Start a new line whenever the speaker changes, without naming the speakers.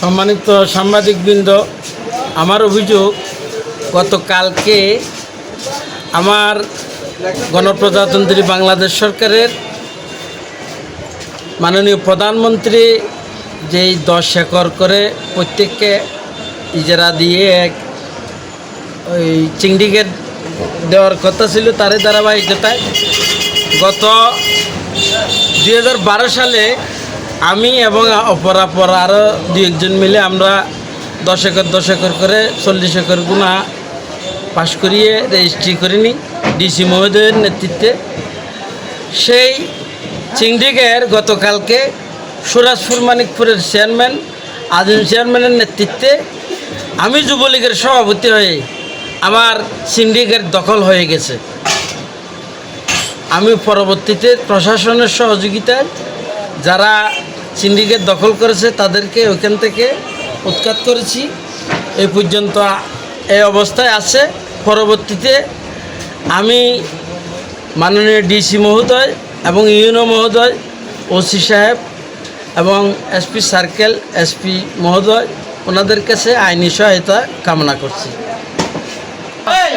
সম্মানিত সাংবাদিকবৃন্দ, আমার অভিযোগ, গতকালকে আমার গণপ্রজাতন্ত্রী বাংলাদেশ সরকারের মাননীয় প্রধানমন্ত্রী যেই দশ একর করে প্রত্যেককে ইজারা দিয়ে এক ওই চিংড়িগেট দেওয়ার কথা ছিল, তারই ধারাবাহিকতায় গত দু হাজার বারো সালে আমি এবং অপরাপর আরও দু একজন মিলে আমরা দশ একর দশ একর করে চল্লিশ একর গুণা পাশ করিয়ে রেজিস্ট্রি করে করিনি ডিসি মহোদয়ের নেতৃত্বে। সেই চিংড়িগের গতকালকে সুরাজপুর মানিকপুরের চেয়ারম্যান আজিম চেয়ারম্যানের নেতৃত্বে আমি যুবলীগের সভাপতি হয়ে আমার সিন্ডিকেট দখল হয়ে গেছে। আমি পরবর্তীতে প্রশাসনের সহযোগিতায় যারা সিন্ডিকেট দখল করেছে তাদেরকে ওইখান থেকে উৎখাত করেছি। এ পর্যন্ত এই অবস্থায় আছে। পরবর্তীতে আমি মাননীয় ডিসি মহোদয় এবং ইউনো মহোদয় ওসি সাহেব এবং এসপি সার্কেল এসপি মহোদয় ওনাদের কাছে আইনি সহায়তা কামনা করছি।
Hey,